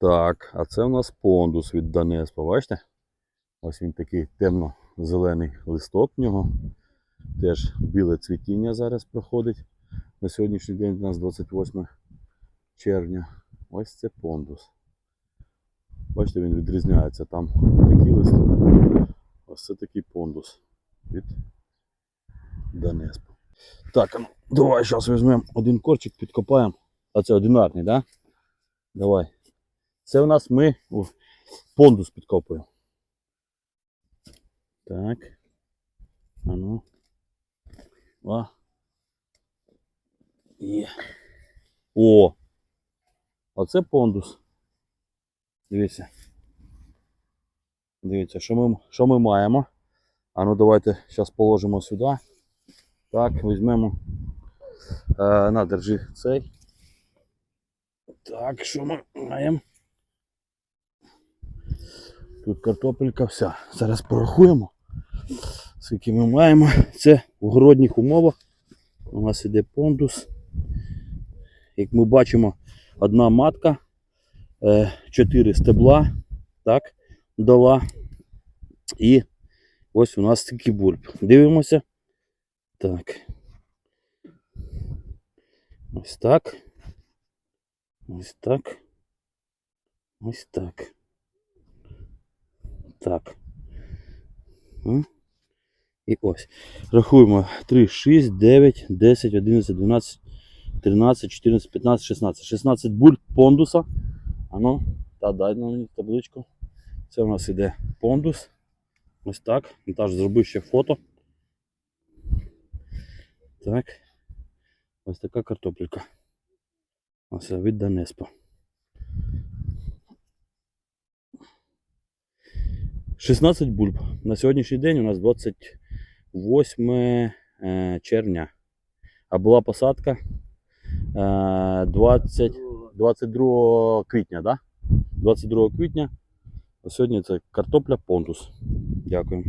Так, а це у нас пондус від Данеспа, бачите? Ось він такий темно-зелений листок в нього. Теж біле цвітіння зараз проходить. На сьогоднішній день у нас 28 червня. Ось це пондус. Бачите, він відрізняється. Там такий листок. Ось це такий пондус від Данеспа. Так, ну, давай зараз візьмемо один корчик, підкопаємо. А це одинарний, так? Да? Давай. Це у нас ми о, пондус підкопуємо. Так. А ну. О. Є. О! Оце пондус. Дивіться. Дивіться, що ми, що ми маємо. А ну давайте зараз положимо сюди. Так, візьмемо. Е, на, держи цей. Так, що ми маємо? Тут картопелька вся. Зараз порахуємо. Скільки ми маємо. Це в городніх умовах. У нас іде пондус. Як ми бачимо, одна матка, е, чотири стебла, так, дала. І ось у нас такий бульб. Дивимося. Так. Ось так. Ось так. Ось так. Так. І ось. Рахуємо 3, 6, 9, 10, 11, 12, 13, 14, 15, 16. 16 бульб пондуса. Ану, та дай на мені табличку. Це у нас іде пондус. Ось так. Наташ зробив ще фото. Так. Ось така картопелька. Ось від Данеспа. 16 бульб. На сьогоднішній день у нас 28 е, червня. А була посадка е, 20, 22 квітня, да? 22 квітня. А сьогодні це картопля понтус. Дякую.